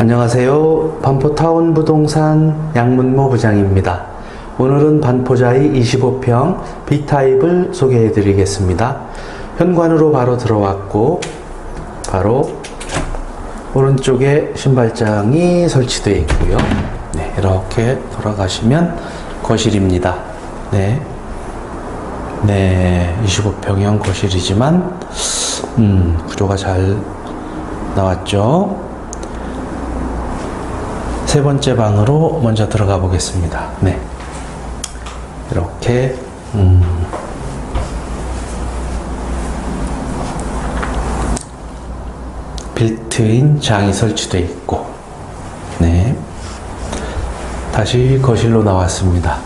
안녕하세요. 반포타운 부동산 양문모 부장입니다. 오늘은 반포자이 25평 B타입을 소개해 드리겠습니다. 현관으로 바로 들어왔고, 바로 오른쪽에 신발장이 설치되어 있고요. 네, 이렇게 돌아가시면 거실입니다. 네. 네, 25평형 거실이지만, 음, 구조가 잘 나왔죠. 세 번째 방으로 먼저 들어가 보겠습니다. 네. 이렇게, 음, 빌트인 장이 설치되어 있고, 네. 다시 거실로 나왔습니다.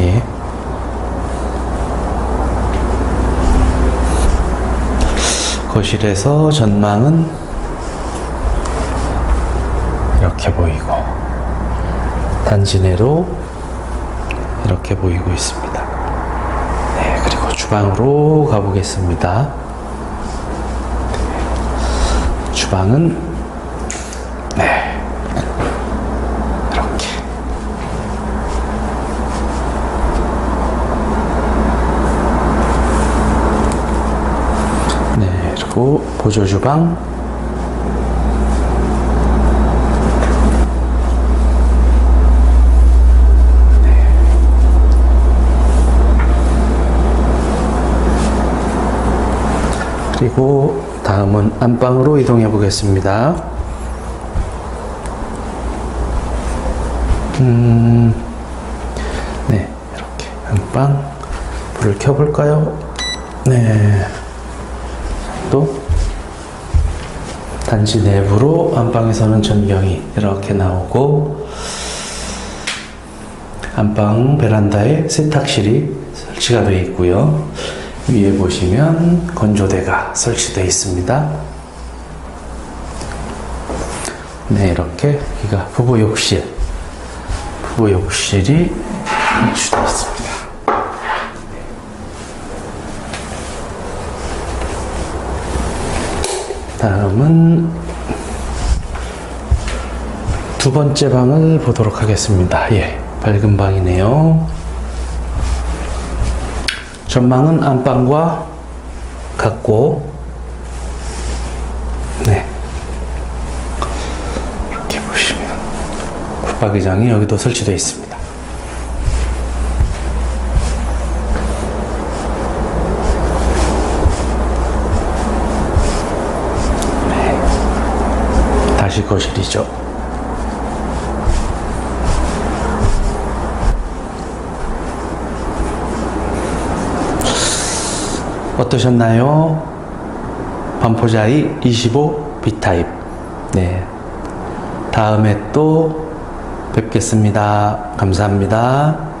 예. 거실에서 전망은 이렇게 보이고 단지 내로 이렇게 보이고 있습니다. 네, 그리고 주방으로 가보겠습니다. 주방은 네 이렇게 네 그리고 보조 주방 그리고 다음은 안방으로 이동해 보겠습니다. 음, 네, 이렇게 안방 불을 켜볼까요? 네, 또 단지 내부로 안방에서는 전경이 이렇게 나오고 안방 베란다에 세탁실이 설치가 되어 있고요. 위에 보시면 건조대가 설치되어 있습니다. 네, 이렇게 여기가 부부 욕실, 부부 욕실이 설치되어 있습니다. 다음은 두 번째 방을 보도록 하겠습니다. 예, 밝은 방이네요. 전망은 안방과 같고, 네. 이렇게 보시면, 붙박이장이 여기도 설치되어 있습니다. 네. 다시 거실이죠. 어떠셨나요? 반포자이 25 B타입. 네. 다음에 또 뵙겠습니다. 감사합니다.